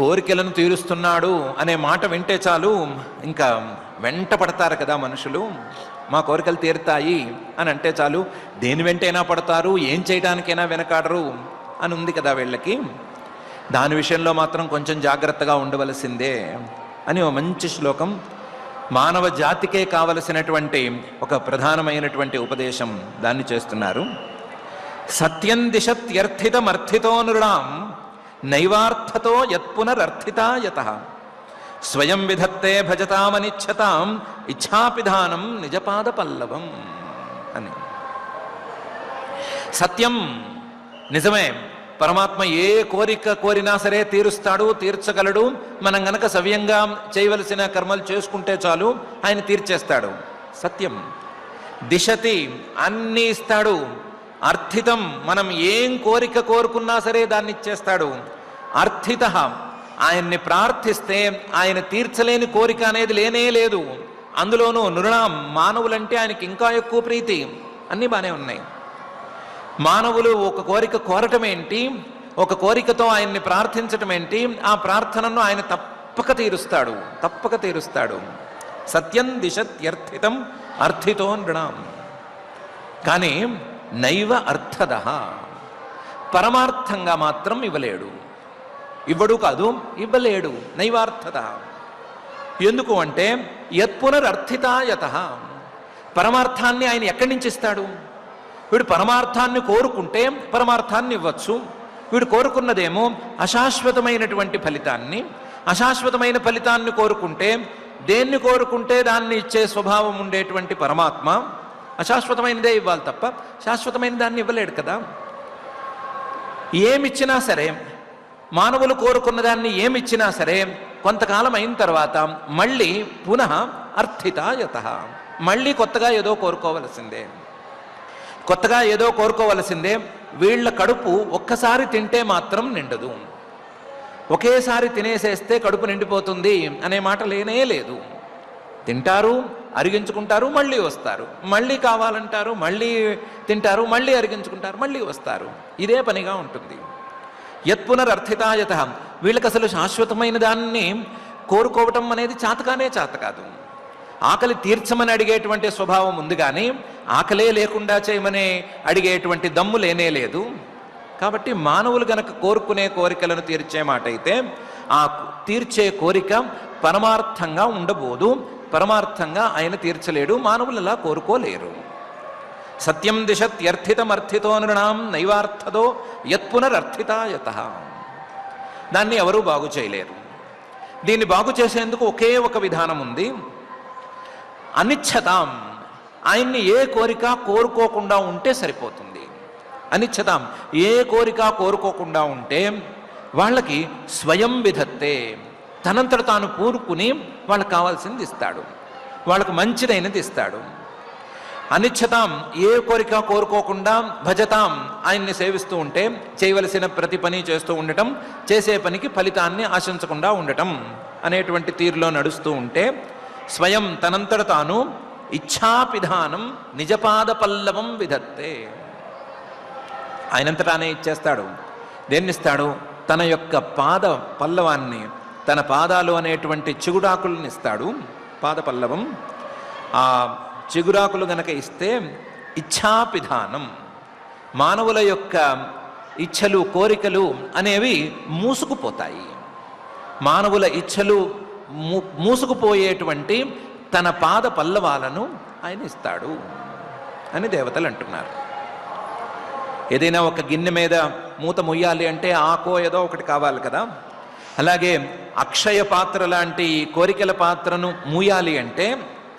కోరికలను తీరుస్తున్నాడు అనే మాట వింటే చాలు. ఇంకా వెంట పడతారు కదా మనుషులు. మా కోరికలు తీరుతాయి అని అంటే చాలు. దేని వెంటైనా పడతారు ఏం చేయడానికైనా వెనకాడరు అని ఉంది కదా వీళ్ళకి. దాని విషయంలో మాత్రం కొంచెం జాగ్రత్తగా ఉండవలసిందే అని ఓ మంచి శ్లోకం. మానవ జాతికే కావలసినటువంటి ఒక ప్రధానమైనటువంటి ఉపదేశం దాన్ని చేస్తున్నారు. సత్యం దిశత్యర్థితమర్థితో నృణాం నైవార్థతో యత్పునరర్థితాయత స్వయం విధత్తే భజతామనిచ్చతాం ఇచ్ఛాపిధానం నిజపాద పల్లవం అని. సత్యం నిజమే. పరమాత్మ ఏ కోరిక కోరినా సరే తీరుస్తాడు తీర్చగలడు. మనం గనక సవ్యంగా చేయవలసిన కర్మలు చేసుకుంటే చాలు ఆయన తీర్చేస్తాడు. సత్యం. దిశతి అన్నీ ఇస్తాడు. అర్థితం. మనం ఏం కోరిక కోరుకున్నా సరే దాన్ని ఇచ్చేస్తాడు. అర్థిత. ఆయన్ని ప్రార్థిస్తే ఆయన తీర్చలేని కోరిక అనేది లేనే లేదు. అందులోనూ నృణాం మానవులంటే ఆయనకి ఇంకా ఎక్కువ ప్రీతి. అన్నీ బాగానే ఉన్నాయి. మానవులు ఒక కోరిక కోరటం ఏంటి? ఒక కోరికతో ఆయన్ని ప్రార్థించటం ఏంటి? ఆ ప్రార్థనను ఆయన తప్పక తీరుస్తాడు. తప్పక తీరుస్తాడు. సత్యం దిశత్యర్థితం. అర్థితో నృణాం. కానీ నైవ అర్థద. పరమార్థంగా మాత్రం ఇవ్వలేడు. ఇవ్వడు కాదు ఇవ్వలేడు. నైవార్థత ఎందుకు అంటే యత్పునరర్థితాయత పరమార్థాన్ని ఆయన ఎక్కడి నుంచి ఇస్తాడు? వీడు పరమార్థాన్ని కోరుకుంటే పరమార్థాన్ని ఇవ్వచ్చు. వీడు కోరుకున్నదేమో అశాశ్వతమైనటువంటి ఫలితాన్ని. అశాశ్వతమైన ఫలితాన్ని కోరుకుంటే దేన్ని కోరుకుంటే దాన్ని ఇచ్చే స్వభావం ఉండేటువంటి పరమాత్మ అశాశ్వతమైనదే ఇవ్వాలి తప్ప శాశ్వతమైన దాన్ని ఇవ్వలేడు కదా. ఏమిచ్చినా సరే మానవులు కోరుకున్న దాన్ని ఏమిచ్చినా సరే కొంతకాలం అయిన తర్వాత మళ్ళీ పునః అర్థితాయత. మళ్ళీ కొత్తగా ఏదో కోరుకోవలసిందే. కొత్తగా ఏదో కోరుకోవలసిందే. వీళ్ళ కడుపు ఒక్కసారి తింటే మాత్రం నిండదు. ఒకేసారి తినేసేస్తే కడుపు నిండిపోతుంది అనే మాట లేనే లేదు. తింటారు అరిగించుకుంటారు మళ్ళీ వస్తారు. మళ్ళీ కావాలంటారు మళ్ళీ తింటారు మళ్ళీ అరిగించుకుంటారు మళ్ళీ వస్తారు. ఇదే పనిగా ఉంటుంది. యత్పునరర్థితాయత వీళ్ళకి అసలు శాశ్వతమైన దాన్ని కోరుకోవటం అనేది చాతకానే చాత కాదు. ఆకలి తీర్చమని అడిగేటువంటి స్వభావం ఉంది కానీ ఆకలే లేకుండా చేయమనే అడిగేటువంటి దమ్ము లేనే లేదు. కాబట్టి మానవులు గనక కోరుకునే కోరికలను తీర్చే మాట అయితే ఆ తీర్చే కోరిక పరమార్థంగా ఉండబోదు. పరమార్థంగా ఆయన తీర్చలేడు మానవులు అలా కోరుకోలేరు. సత్యం దిశత్యర్థితమర్థితో నృణాం నైవార్థదో యత్పునరర్థితాయత. దాన్ని ఎవరూ బాగు చేయలేరు. దీన్ని బాగు చేసేందుకు ఒకే ఒక విధానం ఉంది. అనిచ్చతాం ఆయన్ని ఏ కోరిక కోరుకోకుండా ఉంటే సరిపోతుంది. అనిచ్చతాం ఏ కోరిక కోరుకోకుండా ఉంటే వాళ్ళకి స్వయం విధత్తే. తనంతట తాను కోరుకుని వాళ్ళకి కావాల్సింది ఇస్తాడు. వాళ్ళకు మంచిదైనది ఇస్తాడు. అనిచ్చతాం ఏ కోరిక కోరుకోకుండా భజతాం ఆయన్ని సేవిస్తూ ఉంటే చేయవలసిన ప్రతి పని చేస్తూ ఉండటం చేసే పనికి ఫలితాన్ని ఆశించకుండా ఉండటం అనేటువంటి తీరులో నడుస్తూ ఉంటే స్వయం తనంతట తాను ఇచ్ఛాపిధానం నిజపాద పల్లవం విధత్తే ఆయనంతటానే ఇచ్చేస్తాడు. దేన్నిస్తాడు? తన యొక్క పాద పల్లవాన్ని తన పాదాలు అనేటువంటి చిగుడాకులను ఇస్తాడు పాద పల్లవం ఆ చిగురాకులు గనక ఇస్తే ఇచ్ఛాపిధానం మానవుల యొక్క ఇచ్ఛలు కోరికలు అనేవి మూసుకుపోతాయి. మానవుల ఇచ్ఛలు మూ- మూసుకుపోయేటువంటి తన పాద పల్లవాలను ఆయన ఇస్తాడు అని దేవతలు అంటున్నారు. ఏదైనా ఒక గిన్నె మీద మూత మొయ్యాలి అంటే ఆకో ఏదో ఒకటి కావాలి కదా. అలాగే అక్షయ పాత్ర లాంటి కోరికల పాత్రను మూయాలి అంటే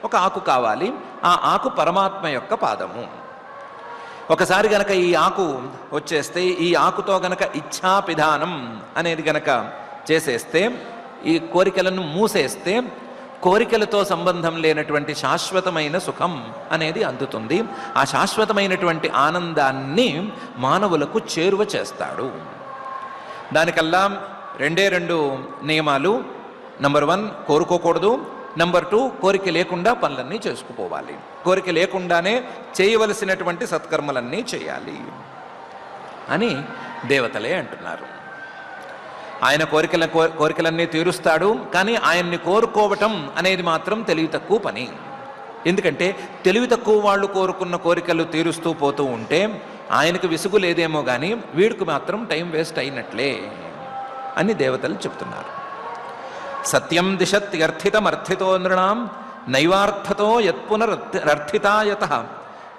ఒక ఆకు కావాలి. ఆ ఆకు పరమాత్మ యొక్క పాదము. ఒకసారి గనక ఈ ఆకు వచ్చేస్తే ఈ ఆకుతో గనక ఇచ్ఛాపిధానం అనేది గనక చేసేస్తే ఈ కోరికలను మూసేస్తే కోరికలతో సంబంధం లేనటువంటి శాశ్వతమైన సుఖం అనేది అందుతుంది. ఆ శాశ్వతమైనటువంటి ఆనందాన్ని మానవులకు చేరువ చేస్తాడు. దానికల్లా రెండే రెండు నియమాలు. నంబర్ వన్ కోరుకోకూడదు. నంబర్ టూ కోరిక లేకుండా పనులన్నీ చేసుకుపోవాలి. కోరిక లేకుండానే చేయవలసినటువంటి సత్కర్మలన్నీ చేయాలి అని దేవతలే అంటున్నారు. ఆయన కోరికల కోరికలన్నీ తీరుస్తాడు కానీ ఆయన్ని కోరుకోవటం అనేది మాత్రం తెలివి తక్కువ పని. ఎందుకంటే తెలివి తక్కువ వాళ్ళు కోరుకున్న కోరికలు తీరుస్తూ పోతూ ఉంటే ఆయనకు విసుగు లేదేమో కానీ వీడికి మాత్రం టైం వేస్ట్ అయినట్లే. అని దేవతలు చెప్తున్నారు సత్యం దిశత్యర్థితమర్థితో నృణాం నైవార్థతో యత్పునరర్థితాయత.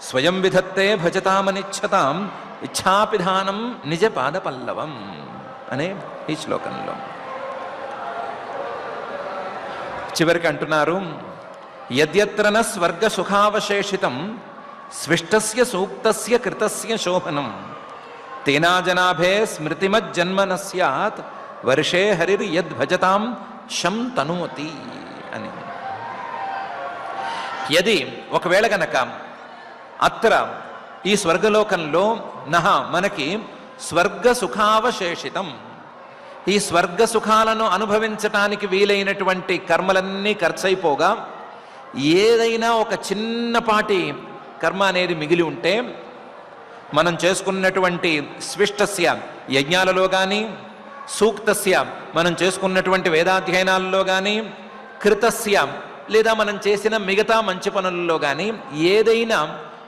స్వయం విధత్తే భజతామనిచ్చతాం ఇచ్ఛాపిధానం నిజ పాదపల్లవం అనే ఈ శ్లోకంలో. చివరికి అంటున్నారు యద్యత్రన స్వర్గ సుఖావశేషితం స్విష్టస్య సూక్తస్య కృతస్య శోభనం. తేనా జనాభే స్మృతిమజ్జన్మన స్యాత్ వర్షే హరిర్ యద్భజతాం శం తనోతి అని. యది ఒకవేళ గనక అత్ర ఈ స్వర్గలోకంలో నహ మనకి స్వర్గ సుఖావశేషితం ఈ స్వర్గ సుఖాలను అనుభవించటానికి వీలైనటువంటి కర్మలన్నీ ఖర్చయిపోగా ఏదైనా ఒక చిన్నపాటి కర్మ అనేది మిగిలి ఉంటే మనం చేసుకున్నటువంటి స్విష్టస్య యజ్ఞాలలో కానీ సూక్తస్య. మనం చేసుకున్నటువంటి వేదాధ్యయనాల్లో కానీ కృతస్య లేదా మనం చేసిన మిగతా మంచి పనులలో కానీ ఏదైనా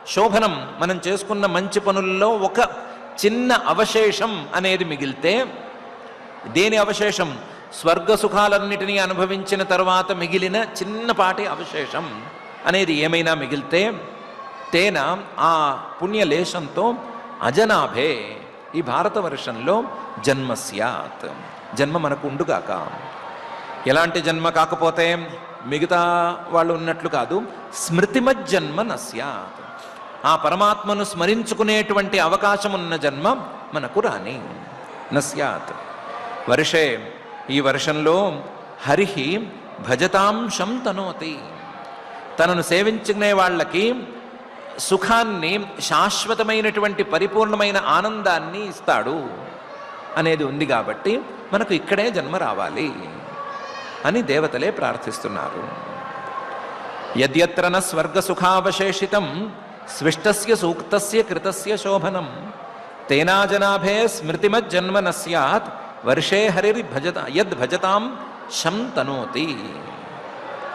శోభనం మనం చేసుకున్న మంచి పనుల్లో ఒక చిన్న అవశేషం అనేది మిగిలితే దేని అవశేషం? స్వర్గ సుఖాలన్నిటినీ అనుభవించిన తర్వాత మిగిలిన చిన్నపాటి అవశేషం అనేది ఏమైనా మిగిలితే తేన ఆ పుణ్యలేశంతో అజనాభే. ఈ భారతవర్షంలో జన్మ స్యాత్ జన్మ మనకు ఉండుగాక ఎలాంటి జన్మ కాకపోతే మిగతా వాళ్ళు ఉన్నట్లు కాదు స్మృతిమజ్జన్మ నస్యాత్. ఆ పరమాత్మను స్మరించుకునేటువంటి అవకాశం ఉన్న జన్మ మనకు రాని నస్యాత్. వర్షే ఈ వర్షంలో హరిహి భజతాంశం తనోతి. తనను సేవించుకునే వాళ్ళకి సుఖాన్ని శాశ్వతమైనటువంటి పరిపూర్ణమైన ఆనందాన్ని ఇస్తాడు అనేది ఉంది కాబట్టి మనకు ఇక్కడే జన్మ రావాలి అని దేవతలే ప్రార్థిస్తున్నారు. యద్యత్ర న స్వర్గ సుఖావశేషితం స్విష్టస్య సూక్తస్య కృతస్య శోభనం తేనాజనాభే స్మృతిమజ్జన్మ న స్యాత్ వర్షే హరిర్ భజత యద్ భజతాం శం తనోతి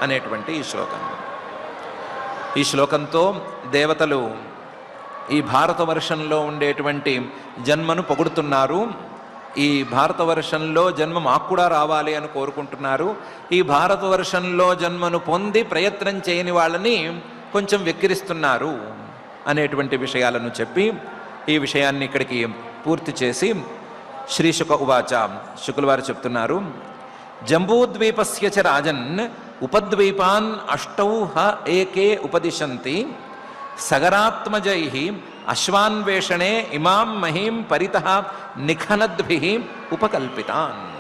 అనేటువంటి ఈ శ్లోకం. ఈ శ్లోకంతో దేవతలు ఈ భారతవర్షంలో ఉండేటువంటి జన్మను పొగుడుతున్నారు. ఈ భారతవర్షంలో జన్మ మాకు కూడా రావాలి అని కోరుకుంటున్నారు. ఈ భారతవర్షంలో జన్మను పొంది ప్రయత్నం చేయని వాళ్ళని కొంచెం వెక్కిరిస్తున్నారు అనేటువంటి విషయాలను చెప్పి ఈ విషయాన్ని ఇక్కడికి పూర్తి చేసి శ్రీశుక ఉవాచ శుకుల వారు చెప్తున్నారు. జంబూద్వీపస్య చ రాజన్ उपद्वैपान् अष्टौ ह एके उपदिशन्ति। सगरात्मजैः अश्वान्वेषणे इमां महीं परितः निखनद्भिः उपकल्पितान्।